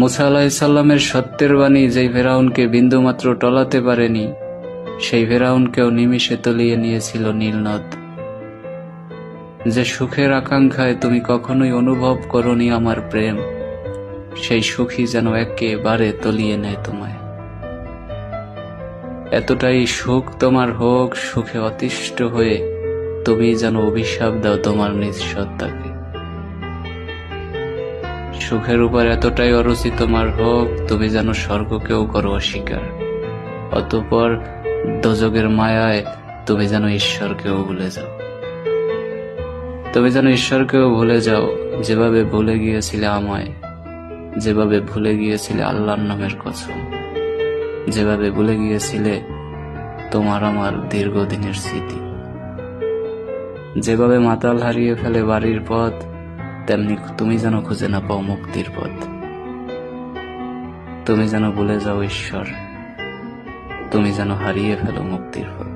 মুসা আলাহিসাল্লামের সত্যের বাণী যেই ফেরাউনকে বিন্দুমাত্র টলাতে পারেনি, সেই ফেরাউনকেও নিমিষে তলিয়ে নিয়েছিল নীলনদ যে সুখের আকাঙ্ক্ষায় তুমি কখনোই অনুভব করনি আমার প্রেম, সেই সুখী যেন একেবারে তলিয়ে নেয় তোমায়। এতটাই সুখ তোমার হোক, সুখে অতিষ্ঠ হয়ে তুমি যেন অভিশাপ দাও তোমার নিজ সত্তাকে। সুখের উপর এতটাই অরুচি তোমার হোক তুমি যেন স্বর্গকেও করো অস্বীকার। অতঃপর দোজগের মায়ায় তুমি যেন ঈশ্বরকেও ভুলে যাও। তুমি যেন ঈশ্বরকেও ভুলে যাও, যেভাবে ভুলে গিয়েছিলে আমায়, যেভাবে ভুলে গিয়েছিলে আল্লাহর নামের কসম যেভাবে ভুলে গিয়েছিলে তোমার আমার দীর্ঘদিনের স্মৃতি। যেভাবে মাতাল হারিয়ে ফেলে বাড়ির পথ তেমনি তুমি যেন খুঁজে না পাও মুক্তির পথ। তুমি যেন ভুলে যাও ঈশ্বর। তুমি যেন হারিয়ে ফেলো মুক্তির পথ।